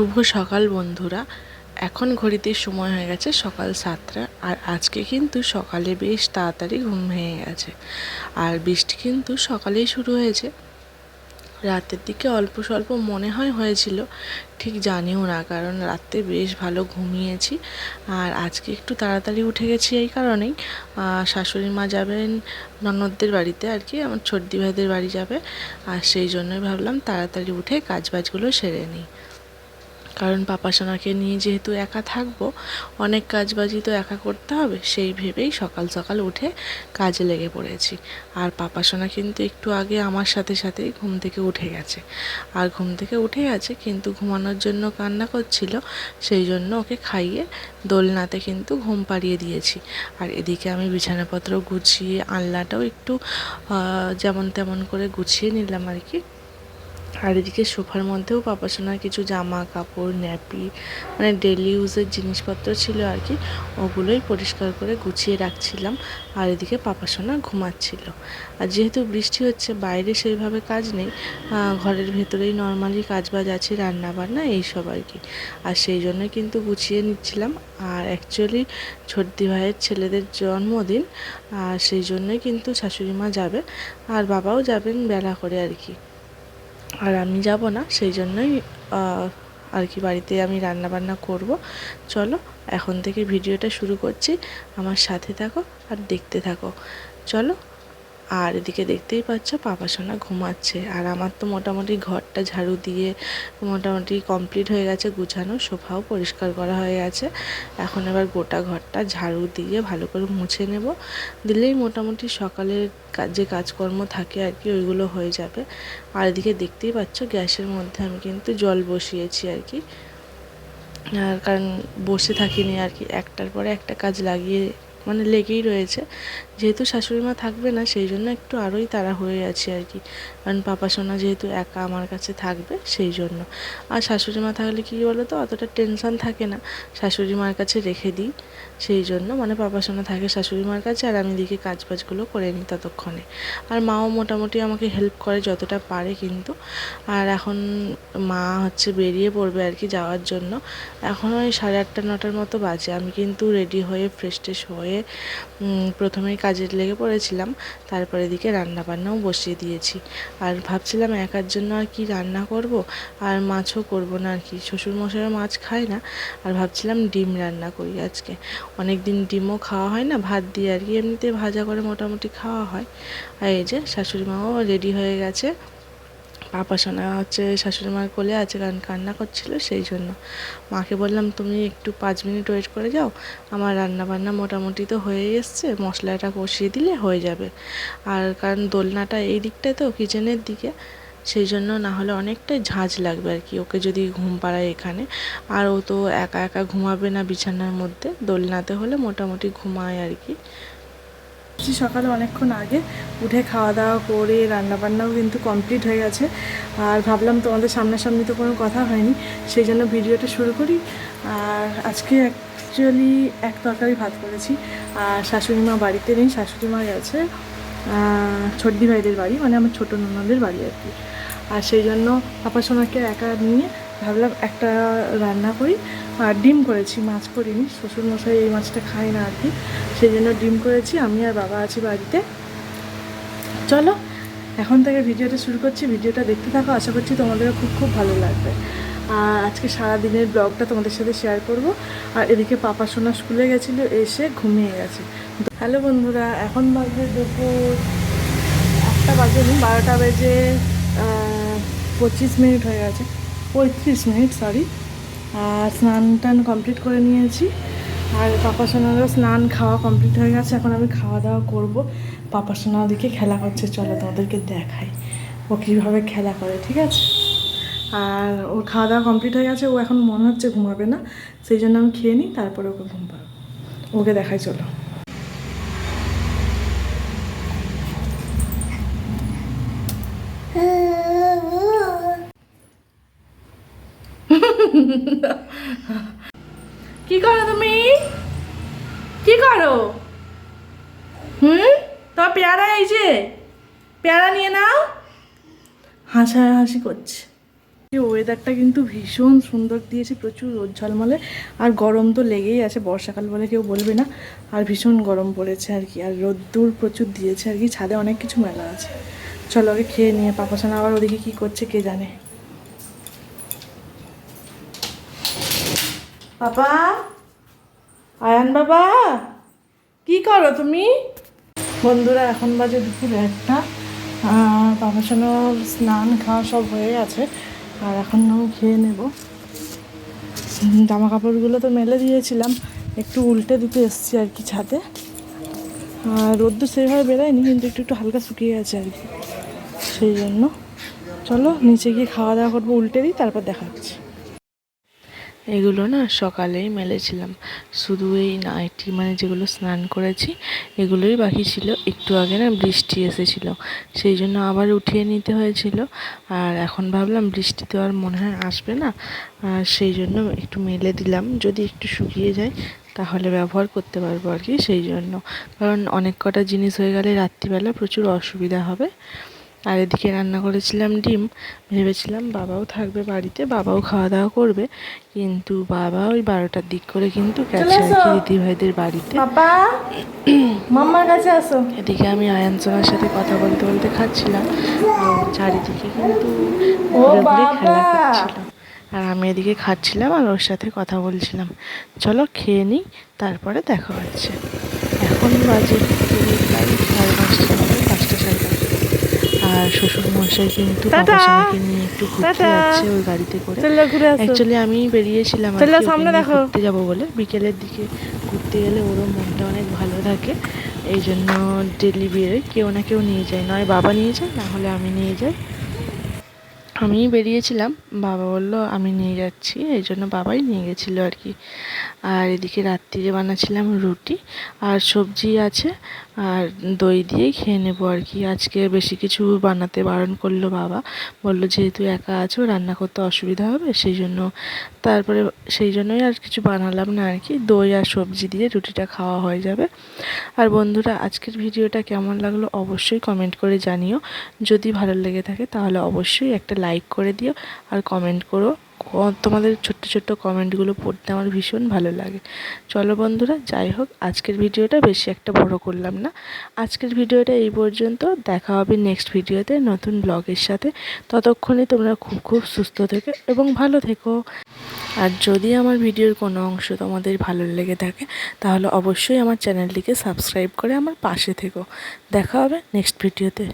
শুভ সকাল বন্ধুরা। এখন ঘড়িতে সময় হয়ে গেছে সকাল সাতটা, আর আজকে কিন্তু সকালে বেশ তাড়াতাড়ি ঘুম ভেঙে গেছে। আর বৃষ্টি কিন্তু সকালেই শুরু হয়েছে। রাতের দিকে অল্প স্বল্প মনে হয় হয়েছিল, ঠিক জানিও না, কারণ রাতে বেশ ভালো ঘুমিয়েছি। আর আজকে একটু তাড়াতাড়ি উঠে গেছি এই কারণেই। শাশুড়ি মা যাবেন ননদদের বাড়িতে আর কি, আমার ছোটদি ভাইদের বাড়ি যাবে। আর সেই জন্যই ভাবলাম তাড়াতাড়ি উঠে কাজবাজগুলো সেরে নিই। কারণ পাপা সোনাকে নিয়ে যেহেতু একা থাকব, অনেক কাজবাজি তো একা করতে হবে, সেই ভেবেই সকাল সকাল উঠে কাজে লেগে পড়েছি। আর পাপা সোনা কিন্তু একটু আগে আমার সাথে সাথেই ঘুম থেকে উঠে গেছে। আর ঘুম থেকে উঠে গেছে কিন্তু ঘুমানোর জন্য কান্না করছিল, সেই জন্য ওকে খাইয়ে দোলনাতে কিন্তু ঘুম পাড়িয়ে দিয়েছি। আর এদিকে আমি বিছানাপত্র গুছিয়ে, আলনাটাও একটু যেমন তেমন করে গুছিয়ে নিলাম আর কি। আর এদিকে সোফার মধ্যেও পাপা সোনার কিছু জামা কাপড় ন্যাপি মানে ডেলি ইউজের জিনিসপত্র ছিল আর কি, ওগুলোই পরিষ্কার করে গুছিয়ে রাখছিলাম। আর এদিকে পাপা সোনা ঘুমাচ্ছিল। আর যেহেতু বৃষ্টি হচ্ছে, বাইরে সেইভাবে কাজ নেই ঘরের ভেতরেই নর্মালি কাজবাজ আছে রান্না বান্না এইসব আর কি। আর সেই জন্য কিন্তু গুছিয়ে নিচ্ছিলাম। আর অ্যাকচুয়ালি ছোটদি ভাইয়ের ছেলেদের জন্মদিন, আর সেই জন্যই কিন্তু শাশুড়ি মা যাবে, আর বাবাও যাবেন বেলা করে আর কি। আর আমি যাব না, সেই জন্যই আর কি বাড়িতে আমি রান্না বান্না করব। চলো, এখন থেকে ভিডিওটা শুরু করছি। আমার সাথে থাকো আর দেখতে থাকো। চলো আর এদিকে দেখতেই পাচ্ছ পাপা সোনা ঘুমাচ্ছে। আর আমার তো মোটামুটি ঘরটা ঝাড়ু দিয়ে মোটামুটি কমপ্লিট হয়ে গেছে, গুছানো, সোফাও পরিষ্কার করা হয়ে গেছে। এখন এবার গোটা ঘরটা ঝাড়ু দিয়ে ভালো করে মুছে নেব। দিলেই মোটামুটি সকালের যে কাজকর্ম থাকে আর কি, ওইগুলো হয়ে যাবে। আর এদিকে দেখতেই পাচ্ছ গ্যাসের মধ্যে আমি কিন্তু জল বসিয়েছি আর কি। আর কারণ বসে থাকিনি আর কি, একটার পরে একটা কাজ লাগিয়ে মানে লেগেই রয়েছে। যেহেতু শাশুড়ি মা থাকবে না, সেই জন্য একটু আরোই তাড়া হয়ে আছে আর কি। কারণ পাপা সোনা যেহেতু একা আমার কাছে থাকবে, সেই জন্য। আর শাশুড়ি মা থাকলে কী বলো তো অতটা টেনশন থাকে না। শাশুড়ি মার কাছে রেখে দিই, সেই জন্য। মানে পাপা সোনা থাকে শাশুড়ি মার কাছে, আর আমি দিকে কাজ বাজগুলো করে নিই ততক্ষণে। আর মাও মোটামুটি আমাকে হেল্প করে যতটা পারে কিন্তু। আর এখন মা হচ্ছে বেরিয়ে পড়বে আর কি যাওয়ার জন্য। এখন ওই সাড়ে আটটা, নটার মতো বাজে। আমি কিন্তু রেডি হয়ে ফ্রেশ ট্রেশ হয়ে উম, প্রথমেই কাজে লেগে পড়েছিলাম তারপরে এদিকে রান্না বান্নাও বসিয়ে দিয়েছি। আর ভাবছিলাম একার জন্য আর কি রান্না করব আর মাছও করব না আর কি। শ্বশুরমশাইও মাছ খায় না আর ভাবছিলাম ডিম রান্না করি আজকে। অনেক দিন ডিমও খাওয়া হয় না ভাত দিয়ে আর কি এমনিতে ভাজা করে মোটামুটি খাওয়া হয়। আর এই যে শাশুড়ি মাও রেডি হয়ে গেছে পাপা সোনা হচ্ছে শাশুড়ি মার কোলে আছে, কারণ কান্না করছিল সেই জন্য। মাকে বললাম, তুমি একটু পাঁচ মিনিট ওয়েট করে যাও। আমার রান্না বান্না মোটামুটি তো হয়ে এসছে, মশলাটা কষিয়ে দিলে হয়ে যাবে। আর কারণ দোলনাটা এই দিকটায় তো কিচেনের দিকে, সেই জন্য না হলে অনেকটাই ঝাঁঝ লাগবে আর কি। ওকে যদি ঘুম পাড়ায় এখানে। আর ও তো একা একা ঘুমাবে না বিছানার মধ্যে। দোলনাতে হলে মোটামুটি ঘুমায় আর কি। সকালে অনেকক্ষণ আগে উঠে খাওয়া দাওয়া করে রান্নাবান্নাও কিন্তু কমপ্লিট হয়ে গেছে। আর ভাবলাম তোমাদের সামনাসামনি তো কোনো কথা হয়নি, সেই জন্য ভিডিওটা শুরু করি। আর আজকে অ্যাকচুয়ালি এক তরকারি ভাত করেছি। আর শাশুড়ি মা বাড়িতে নেই, শাশুড়ি মা গেছে ছোটদি ভাইদের বাড়ি মানে আমার ছোটো ননদের বাড়ি আর কি। আর সেই জন্য পাপা সোনাকে একা নিয়ে ভাবলাম একটা রান্না করি, আর ডিম করেছি, মাছ করিনি। শ্বশুরমশাই এই মাছটা খায় না আর কি। সেই জন্য ডিম করেছি, আমি আর বাবা আছি বাড়িতে। চলো, এখন থেকে ভিডিওটা শুরু করছি। ভিডিওটা দেখতে থাকো, আশা করছি তোমাদেরও খুব খুব ভালো লাগবে। আর আজকে সারা দিনের ব্লগটা তোমাদের সাথে শেয়ার করব। আর এদিকে পাপা সোনা স্কুলে গেছিল, এসে ঘুমিয়ে গেছে। হ্যালো বন্ধুরা, এখন বাজে দুপুর একটা বাজে, বারোটা বেজে পঁচিশ মিনিট হয়ে গেছে। পঁয়ত্রিশ মিনিট সরি আর স্নান টান কমপ্লিট করে নিয়েছি। আর পাপা সোনারও স্নান খাওয়া কমপ্লিট হয়ে গেছে, এখন আমি খাওয়া দাওয়া করব। পাপা সোনা খেলা করছে, চলো তোমাদেরকে দেখাই ও কীভাবে খেলা করে, ঠিক আছে? আর ওর খাওয়া দাওয়া কমপ্লিট হয়ে গেছে, ও এখন মনে হচ্ছে ঘুমাবে না, সেই জন্য আমি খেয়ে নিই, তারপরে ওকে ঘুম পাবো ওকে দেখাই, চলো। কি করো তুমি? কি করো? হুম? তো পেয়ারা এই যে, পেয়ারা নিয়ে নাও। হাসা হাসি করছে। ওয়েদারটা কিন্তু ভীষণ সুন্দর দিয়েছে, প্রচুর রোদ ঝলমলে। আর গরম তো লেগেই আছে, বর্ষাকাল বলে কেউ বলবে না। আর ভীষণ গরম পড়েছে আর কি, আর রোদ্দুর প্রচুর দিয়েছে আর কি, ছাদে অনেক কিছু মেলা আছে। চলো আগে খেয়ে নিয়ে, পাপাসানা আবার ওদিকে কি করছে কে জানে। পাপা আয়ান বাবা? কি করো তুমি? বন্ধুরা, এখন বাজে দুপুর একটা। বাবার সঙ্গে স্নান খাওয়া সব হয়ে গেছে। আর এখন খেয়ে নেব। জামা কাপড়গুলো তো মেলে দিয়েছিলাম। একটু উল্টে দিতে এসছি আর কি ছাদে। আর রোদ্দুর সেইভাবে বেরোয়নি, কিন্তু একটু একটু হালকা শুকিয়ে গেছে আর কি। সেই জন্য। চলো, নিচে গিয়ে খাওয়া দাওয়া করব, উল্টে দিই, তারপর দেখা এগুলো না সকালেই মেলেছিলাম। শুধু এই নাইটি মানে যেগুলো স্নান করেছি, এগুলোই বাকি ছিল। একটু আগে না বৃষ্টি এসেছিল, সেই জন্য আবার উঠিয়ে নিতে হয়েছিল। আর এখন ভাবলাম বৃষ্টি তো আর মনে হয় আসবে না, আর সেই জন্য একটু মেলে দিলাম। যদি একটু শুকিয়ে যায়, তাহলে ব্যবহার করতে পারব আর কি সেই জন্য। কারণ অনেক কটা জিনিস হয়ে গেলে রাত্রিবেলা প্রচুর অসুবিধা হবে। আর এদিকে রান্না করেছিলাম ডিম। ভেবেছিলাম বাবাও থাকবে বাড়িতে বাবাও খাওয়া দাওয়া করবে। কিন্তু বাবা ওই বারোটার দিক করে কিন্তু গেছে আর কি দিদিভাইদের বাড়িতে। মাম্মার কাছে আসো। এদিকে আমি আয়ানসোনার সাথে কথা বলতে বলতে খাচ্ছিলাম। আর চারিদিকে কিন্তু খেলা! আর আমি এদিকে খাচ্ছিলাম আর ওর সাথে কথা বলছিলাম। চলো খেয়ে নিই তারপরে দেখা হচ্ছে। এখন বাজে পুরো প্রায় সাড়ে পাঁচটা হবে পাঁচটা সাড়ে পাঁচটা আর শ্বশুর মশাই কিন্তু! বাবাকে নিয়ে একটু ঘুরতে যাচ্ছে ওই গাড়িতে করে। অ্যাকচুয়ালি আমি বেরিয়েছিলাম সামনে দেখো। ঘুরতে যাব বলে। বিকেলের দিকে ঘুরতে গেলে ওরও মনটা অনেক ভালো থাকে। এই জন্য ডেলি বেরোই। কেউ না কেউ নিয়ে যায়। নয় বাবা নিয়ে যায় না হলে আমি নিয়ে যাই। আমি বেরিয়েছিলাম। বাবা বলল আমি নিয়ে যাচ্ছি। এই জন্য বাবাই নিয়ে গেছিল আর কি। আর এদিকে রাত্রিরে বানাচ্ছিলাম রুটি। আর সবজি আছে। আর দই দিয়েই খেয়ে নেব আর কি। আজকে বেশি কিছু বানাতে বারণ করল বাবা। বলল, যেহেতু একা আছো, রান্না করতে অসুবিধা হবে, সেই জন্য তারপরে সেই জন্যই আর কিছু বানালাম না আর কি। দই আর সবজি দিয়ে রুটিটা খাওয়া হয়ে যাবে। আর বন্ধুরা, আজকের ভিডিওটা কেমন লাগল অবশ্যই কমেন্ট করে জানিও। যদি ভালো লেগে থাকে, তাহলে অবশ্যই একটা লাইক করে দিও আর কমেন্ট করো। তোমাদের ছোট্ট ছোট্ট কমেন্টগুলো পড়তে আমার ভীষণ ভালো লাগে। চলো বন্ধুরা, যাই হোক, আজকের ভিডিওটা বেশি একটা বড় করলাম না। আজকের ভিডিওটা এই পর্যন্ত। দেখা হবে নেক্সট ভিডিওতে নতুন ব্লগের সাথে। ততক্ষণে তোমরা খুব খুব সুস্থ থেকো এবং ভালো থেকো। আর যদি আমার ভিডিওর কোনো অংশ তোমাদের ভালো লেগে থাকে, তাহলে অবশ্যই আমার চ্যানেলটিকে সাবস্ক্রাইব করে আমার পাশে থেকো। দেখা হবে নেক্সট ভিডিওতে।